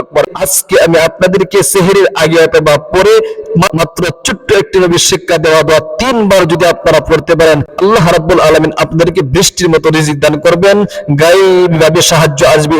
আকবার আজকে আমি আপনাদেরকে সেহেরের আগে অথবা পরে মাত্র ছোট্ট একটি শিক্ষা দেওয়া দোয়া তিনবার যদি আপনারা পড়তে পারেন, আল্লাহ রাব্বুল আপনাদেরকে বৃষ্টির মতো রিজিক দান করবেন। গায়েবী ভাবে সাহায্য আসবে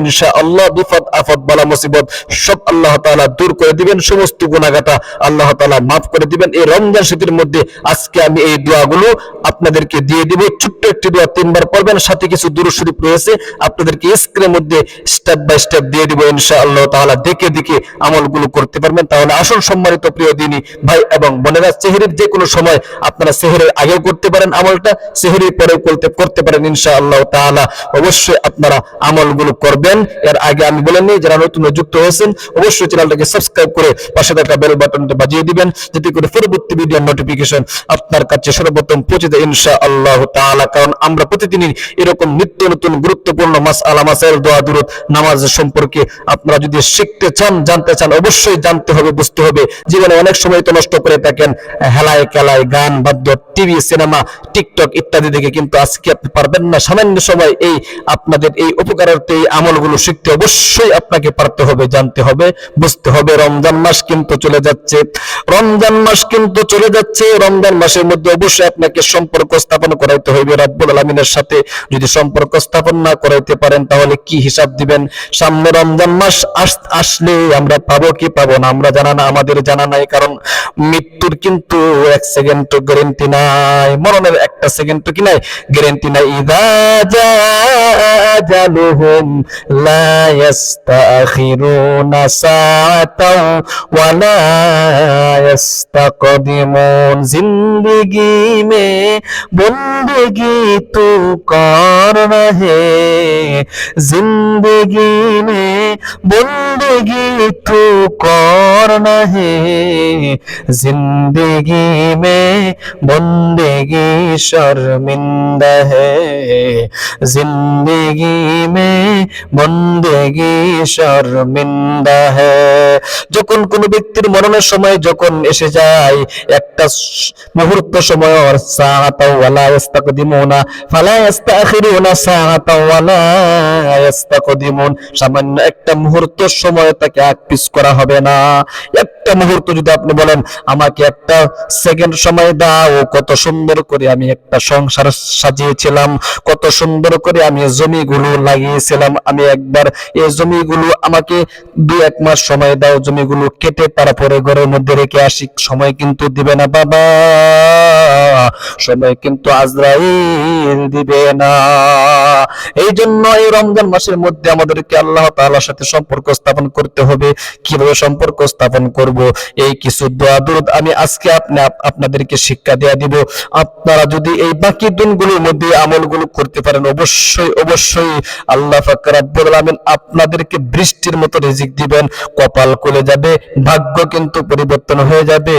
বালা, মুসিবত সব আল্লাহ দূর করে দিবেন। সমস্ত গুনাহগাতা আল্লাহ তাআলা মাফ করে দিবেন। এই রমজান শীতের মধ্যে আজকে আমি এই দোয়াগুলো আপনাদেরকে দিয়ে দিব। ছোট্ট একটি দোয়া তিনবার পড়বেন, সাথে কিছু দূর শরীফ রয়েছে। আপনাদেরকে স্ক্রিনের মধ্যে স্টেপ বাই স্টেপ দিয়ে দিব ইনশাআল্লাহ দেখে দেখে আমলগুলো করতে পারবেন। তাহলে আসল সম্মানিত প্রিয় দিনী ভাই এবং বোনেরা, সেহরির যে কোনো সময় আপনারা সেহরের আগেও করতে পারেন আমলটা, সেহরির পরেও করতে করতে পারেন ইনশাআল্লাহ তাআলা। অবশ্যই আপনারা আমলগুলো করবেন। এর আগে আমি বলে নিই, যারা নতুন যুক্ত হয়েছেন, অবশ্যই চ্যানেলটাকে সাবস্ক্রাইব করে পাশে থাকা বেল বাটনটা বাজিয়ে দিবেন, যাতে করে পরবর্তী ভিডিওর নোটিফিকেশন আপনার কাছে সর্বপ্রথম পৌঁছে যায় ইনশাআল্লাহ তাআলা। কারণ আমরা প্রতিদিনই এরকম নিত্য নতুন গুরুত্বপূর্ণ মাস আলা মাসাইল, দোয়া, দুরুদ, নামাজ সম্পর্কে আপনারা যদি শিখতে চান, জানতে চান, অবশ্যই জানতে হবে, বুঝতে হবে। জীবনে অনেক সময় তো নষ্ট করে থাকেন। হেলায় খেলায় গান, বাদ্য, টিভি, সিনেমা, টিকটক ইত্যাদি দেখে কিন্তু আজকে আপনি পারবেন না। সামান্য সময় এই আপনাদের এই উপকারার্থে এই আমলগুলো শিখতে অবশ্যই আপনাকে পারতে হবে, জানতে হবে, বুঝতে হবে। রমজান মাস কিন্তু চলে যাচ্ছে। রমজান মাস কিন্তু চলে যাচ্ছে। রমজান মাসের মধ্যে অবশ্যই আপনাকে সম্পর্ক স্থাপন করাইতে হবে রাব্বুল আলামিনের সাথে। যদি সম্পর্ক স্থাপন না করাইতে পারেন, তাহলে কি হিসাব দিবেন? সামনে রমজান মাস আস- আসলে আমরা পাবো কি পাবো না, আমরা জানা না, আমাদের জানা নাই, কারণ মৃত্যুর কিন্তু এক সেকেন্ড তো গ্যারেন্টি নাই, মরণের একটা সেকেন্ড তো কি নাই? গ্যারেন্টি নাই। ইদা জালুহুম লা ইস্তাখিরুনা সাআতাও ওয়া লা ইস্তাকদিমুন জিন্দেগি মে বন্দেগি তু কর রহে জিন্দেগি মে বন্দেগি बंदगी तू करना है जिंदगी में बंदगी शर्मिंदा है जिंदगी में बंदगी शर्मिंदा है যখন কোন ব্যক্তির মরণের সময় যখন এসে যায় একটা স- মুহূর্ত সময় ওর সাআতা ওয়ালা ইস্তাকদিমুনা ফালা ইস্তাখিরুনা সাআতা ওয়ালা ইস্তাকদিমুন সামান্য একটা মুহূর্ত সময় তাকে এক পিস করা হবে না। একটা মুহূর্ত যদি আপনি বলেন, আমাকে একটা সেকেন্ড সময় দাও, কত সুন্দর করে আমি একটা সংসার সাজিয়েছিলাম, কত সুন্দর করে আমি জমিগুলো লাগিয়েছিলাম, আমি একবার এই জমিগুলো আমাকে দু এক মাস সময় দাও, জমিগুলো কেটে তারপরে ঘরের মধ্যে রেখে আসি। সময় কিন্তু দিবে না বাবা। সময় কিন্তু আজরাইল দিবে না। এই জন্য এই রমজান মাসের মধ্যে আমাদেরকে আল্লাহ তাআলার সাথে সম্পর্ক স্থাপন করতে হবে। কীভাবে সম্পর্ক স্থাপন করব? এই কিছু দোয়া দুরুদ আমি আজকে আপনি আপনাদেরকে শিক্ষা দেয়া দিব। আপনারা যদি এই বাকি দিনগুলোর মধ্যে আমলগুলো করতে পারেন, অবশ্যই অবশ্যই আল্লাহ পাক রব্বুল আলামিন আপনাদেরকে বৃষ্টির মতো রিজিক দিবেন। কপাল খুলে যাবে, ভাগ্য কিন্তু পরিবর্তন হয়ে যাবে।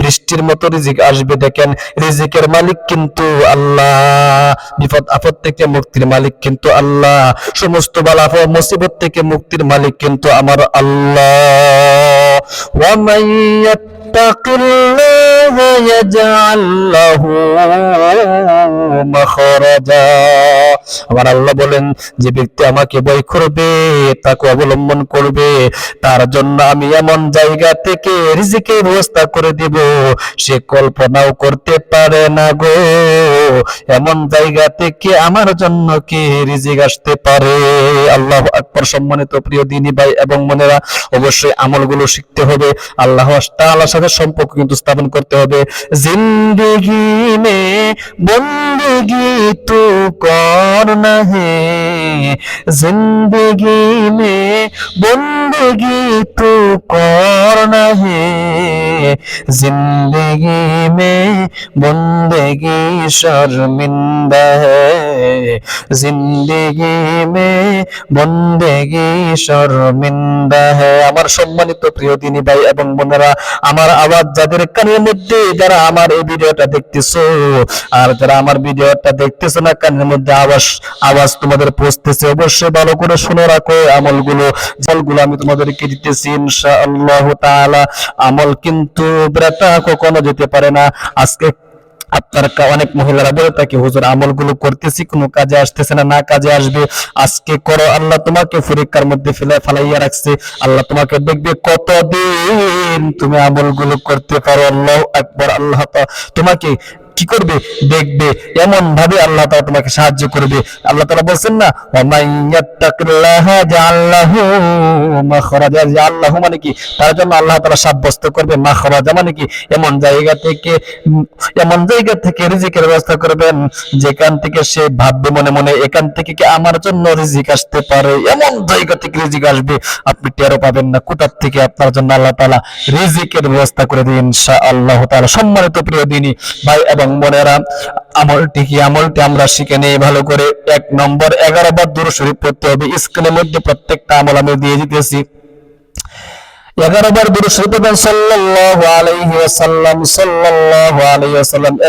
বৃষ্টির মতো রিজিক আসবে, দেখেন রিজিকের মালিক কিন্তু আল্লাহ। বিপদ, আপদ থেকে মুক্তির মালিক কিন্তু আল্লাহ। সমস্ত বালাফ মুসিবত থেকে মুক্তির মালিক কিন্তু আমার আল্লাহ। ওয়ামান ইয়াজআল লাহু মাখরাজা আমার আল্লাহ বলেন, যে ব্যক্তি আমাকে বই করবে, তাকে অবলম্বন করবে, তার জন্য আমি এমন জায়গা থেকে রিজিকের ব্যবস্থা করে দিব। সে কল্পনাও করতে পারে না গো। এমন জায়গা থেকে আমার জন্য কে রিজিক আসতে পারে? আল্লাহ আকবর। সম্মানিত প্রিয় দিনী ভাই এবং মনেরা অবশ্যই আমলগুলো শিখতে হবে। আল্লাহ তাআলার সাথে সম্পর্ক কিন্তু স্থাপন করতে তবে জিন্দগি মে বন্দগি তু কর না হে জিন্দগি মে বন্দগি তু কর না হে জিন্দগি মে বন্দগি শর্মিন্দা হে। জিন্দগি মে বন্দেগি শর্মিন্দা হে। আমার সম্মানিত প্রিয় দিনী ভাই এবং বোনেরা, আমার আওয়াজ যাদের কানের মধ্যে যারা আমার এই ভিডিওটা দেখতেছো, আর যারা আমার ভিডিওটা দেখতেছো না, কানের মধ্যে আওয়াজ আওয়াজ তোমাদের পৌঁছতেছে, অবশ্যই ভালো করে শুনে রাখো আমলগুলো জলগুলো আমি তোমাদেরকে দিতেছি, ইনশাআল্লাহ তাআলা। আমল কিন্তু ব্রেটা কখনো যেতে পারে না। আজকে আপনার অনেক মহিলারা বলে থাকে, হুজুর, আমলগুলো করতেছি, কোনো কাজে আসতেছে না না কাজে আসবে। আজকে করো, আল্লাহ তোমাকে ফুরিকার মধ্যে ফেলে ফালাইয়া রাখছে। আল্লাহ তোমাকে দেখবে কতদিন তুমি আমলগুলো করতে পারো। আল্লাহ একবার আল্লাহ তোমাকে কি করবে? দেখবে। এমন ভাবে আল্লাহ তাআলা তোমাকে সাহায্য করবে। আল্লাহ তাআলা বলছেন না জাআল্লাহু মানে কি? তার জন্য আল্লাহ তাআলা সাব্যস্ত করবে, মাখরাজা মানে কি? এমন জায়গা থেকে, এমন জায়গা থেকে রিজিকের ব্যবস্থা করবেন, যেখান থেকে সে ভাববে মনে মনে, এখান থেকে কি আমার জন্য রিজিক আসতে পারে? এমন জায়গা থেকে রিজিক আসবে, আপনি টেরও পাবেন না। কোথার থেকে আপনার জন্য আল্লাহ তাআলা রিজিকের ব্যবস্থা করে দিন ইনশাআল্লাহ তাআলা। সম্মানিত প্রিয় দিনী, ভাই এবং বোনেরা আমলটি কি আমলটি আমরা শিখে নেই, ভালো করে। এক নম্বর, এগারো বার দূর শরীফ পড়তে হবে। স্ক্রিনের মধ্যে প্রত্যেকটা আমল আমি দিয়ে দিতেছি। এগারো বার দূর শরীফ পড়বেন, সাল্লাল্লাহু আলাইহি আলাইহি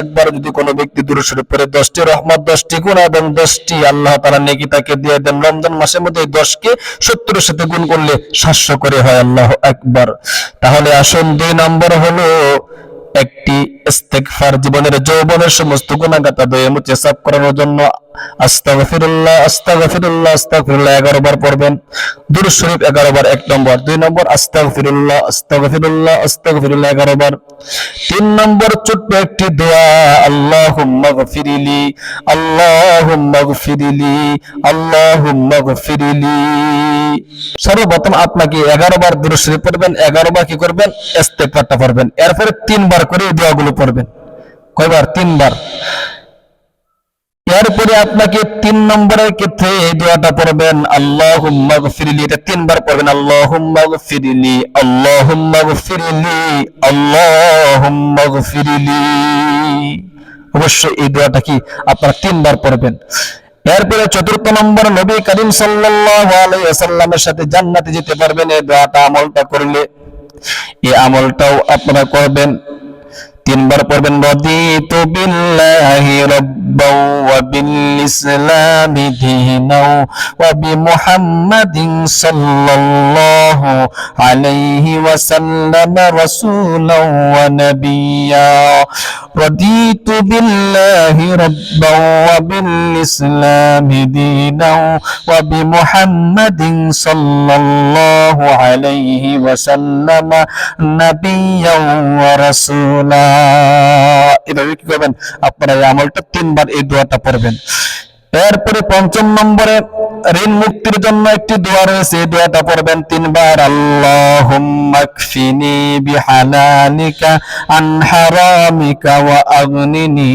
একবার যদি কোনো ব্যক্তি শরীফ পড়ে 10টি রহমত 10টি গুণ এবং 10টি আল্লাহ নেকি তাকে দিয়ে দেন। রমজান মাসের মধ্যে 10 কে 70 এর সাথে গুণ করলে 700 করে হয়, আল্লাহু আকবার। তাহলে আসুন দুই নম্বর হলো ইস্তেগফার জীবনের যৌবনের সমস্ত গুনাহগাতা দয়ে মুছে সাফ করানোর জন্য আস্তাগফিরুল্লাহ আস্তাগফিরুল্লাহ আস্তাগফিরুল্লাহ 11 বার পড়বেন শরীফ 11 বার নম্বর। নম্বর, আস্তাগফিরুল্লাহ আস্তাগফিরুল্লাহ আস্তাগফিরুল্লাহ 11 বার নম্বর, ছোট্ট একটি দোয়া। সর্বপ্রথম আপনাকে 11 বার দুরূদ শরীফ পড়বেন 11 বার কি করবেন? ইস্তেগফারটা পড়বেন। এরপরে তিনবার করে এই দোয়াগুলো পড়বেন কয়বার? তিনবার। এরপরে আপনাকে তিন নম্বরের ক্ষেত্রে এই দোয়াটা পড়বেন, আল্লাহুম্মা গফিরলি। এটা তিনবার পড়বেন, আল্লাহুম্মা গফিরলি। আল্লাহুম্মা গফিরলি। আল্লাহুম্মা গফিরলি। অবশ্যই এই দোয়াটা কি আপনারা তিনবার পড়বেন। এরপরে চতুর্থ নম্বর, নবী করিম আলাইহি সাথে জান্নাতে যেতে পারবেন। এই দোয়াটা আমলটা করলে, এই আমলটাও আপনারা করবেন। তিনবার পড়বেন, রদিতু বিল্লাহি রাব্বাও ওয়া বিল ইসলামি দীনাও ওয়া বিমুহাম্মাদিন সাল্লাল্লাহু আলাইহি ওয়াসাল্লাম রাসূলাও ওয়া নাবিয়্যা ওয়া বিল ইসলামি দীনাও ওয়া বিমুহাম্মাদিন সাল্লাল্লাহু আলাইহি ওয়াসাল্লাম নাবিয়্যা ওয়া রাসূলা এভাবে কি করবেন? আপনারা আমলটা তিনবার এই দোয়াটা পড়বেন। এরপরে পঞ্চম নম্বরে ঋণ মুক্তির জন্য একটি দোয়া রয়েছে। এই দোয়াটা পড়বেন তিনবার আল্লাহ কফিনি বিহালালিকা আন হারামিকা ওয়া আগনিনি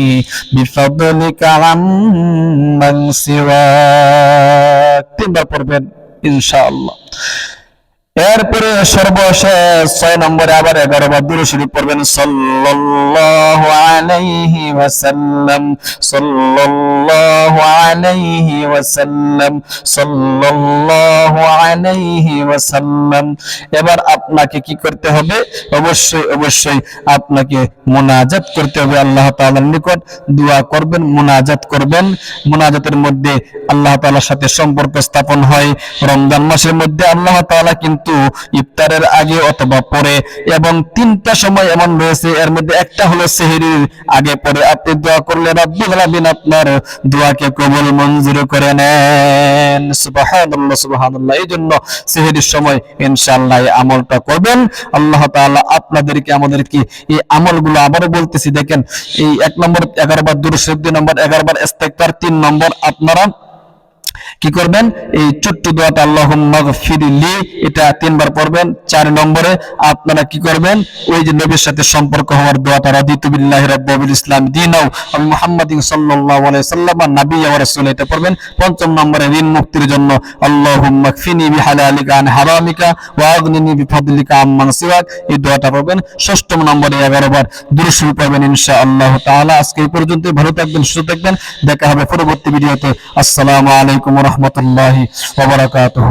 বিফাদলিকা আম্মান সিওয়াক। তিনবার পড়বেন, ইনশাআল্লাহ। এরপরে সর্বশেষ ছয় নম্বরে আবার এগারো বার দূরে আলাইহি ওয়াসাল্লাম। এবার আপনাকে কি করতে হবে? অবশ্যই অবশ্যই আপনাকে মোনাজাত করতে হবে আল্লাহ তাআলার নিকট। দোয়া করবেন, মোনাজাত করবেন। মোনাজাতের মধ্যে আল্লাহ তাআলার সাথে সম্পর্ক স্থাপন হয়। রমজান মাসের মধ্যে আল্লাহ তাআলা কিন্তু ইফতারের আগে অথবা পরে এবং তিনটা সময় এমন রয়েছে, এর মধ্যে একটা হলো সেহরির আগে, পরে আপনি দোয়া করলে রব্বুল আলামিন আপনার দোয়াকে কবুল মঞ্জুর করে নেন। সুবহানাল্লাহ সুবহানাল্লাহ। এই জন্য সেহরির সময় ইনশাআল্লাহ এই আমলটা করবেন। আল্লাহ তাআলা আপনাদেরকে, আমাদেরকে এই আমলগুলো আবারও বলতেছি, দেখেন, এই এক নম্বর এগারো বার দুরুদ দুই নম্বর এগারো বার ইস্তেগফার, তিন নম্বর আপনারা কি করবেন? এই ছোট্ট দোয়াটা, আল্লাহুম্মা গফিরলি এটা তিনবার পড়বেন, চার নম্বরে। আপনারা কি করবেন? ওই যে নবীর সাথে সম্পর্ক হওয়ার দোয়াটা, রাদিতু বিল্লাহি রাব্বিল ইসলাম দীনাও আমি আলাইহি সাল্লাম নবী এটা পড়বেন। পঞ্চম নম্বরে, ঋণ মুক্তির জন্য আন হারামিকা ওয়া আগনিনি বিফাদলিকা আম্মান সিওয়াক এই দোয়াটা পড়বেন। ষষ্ঠম নম্বরে 11 বার দুরূদ পড়বেন ইনশাআল্লাহ তাআলা। আজকে এই পর্যন্তই, ভালো থাকবেন, সুস্থ থাকবেন। দেখা হবে পরবর্তী ভিডিওতে। আসসালামু আলাইকুম রাহমাতুল্লাহি ওয়া বারাকাতুহু।